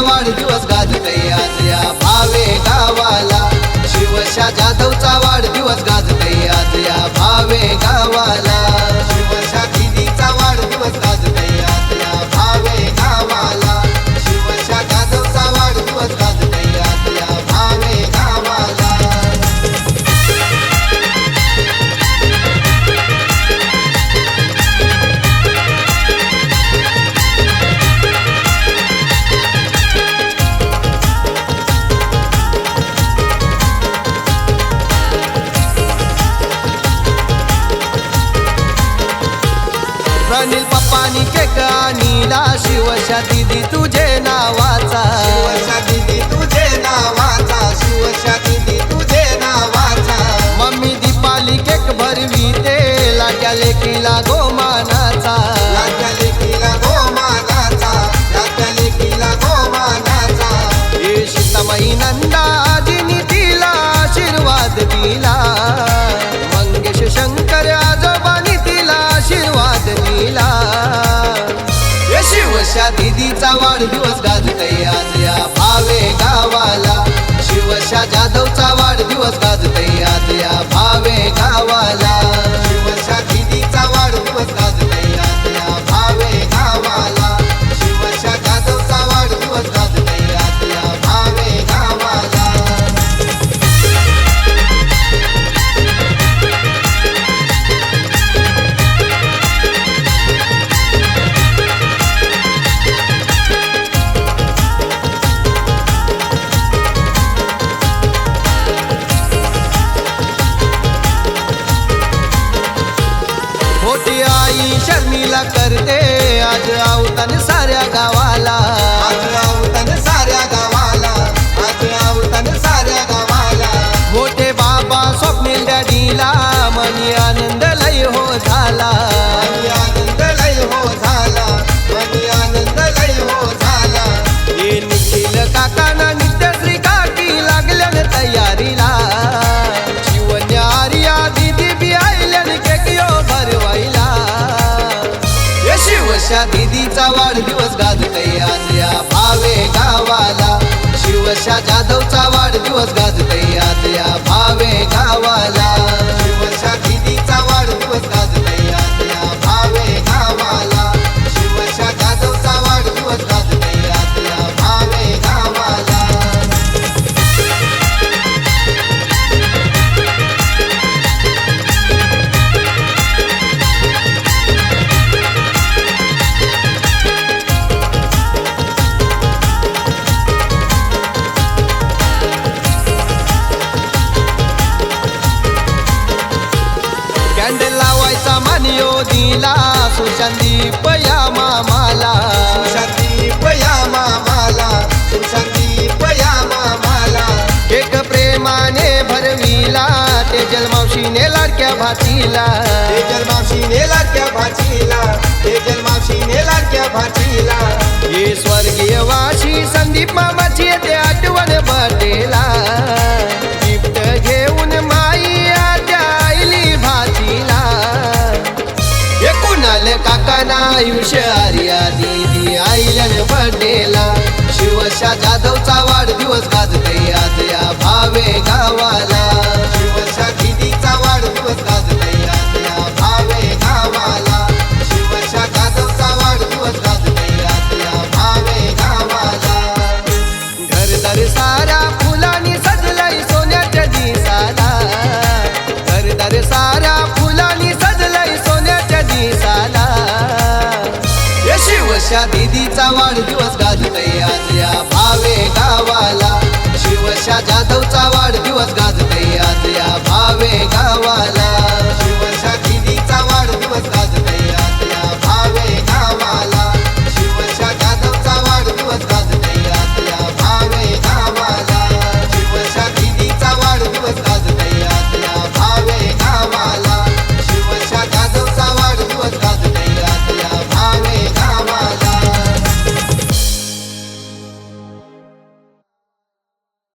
वाढदिवस गाजतय आज या भावे गावाला. शिवशा जाधवचा वाढदिवस अनिल पप्पानी केक आणला. शिवशा दिदी तुझे नावाचा दिवस गाजला दिला मनी आनंद लय हो झाला. आनंद लय हो झाला मनी आनंद लय हो झाला. हे हो निखिल काकाना शिवशा दिदीचा वाढदिवस गाजतय आजया भावे गावाला. शिवशा जाधवचा वाढदिवस गाजतय आजया भावे गावाला. हँड लावायचा मानियो दिला. सुशांती पया मामाला सुशांती पया मामाला सुशांती पया मामाला केक प्रेमाने भरविला. ते जलमावशीने लाडक्या भाचीला. ते जलमावशीने लाडक्या भाचीला. ते जलमावशीने लाडक्या भाचीला. ये स्वर्गीय वाशी संदीप मामाची त्या नाही हुशारी आधी आईल्याने पडलेला शिवशा जाधवचा वाढदिवस दिवस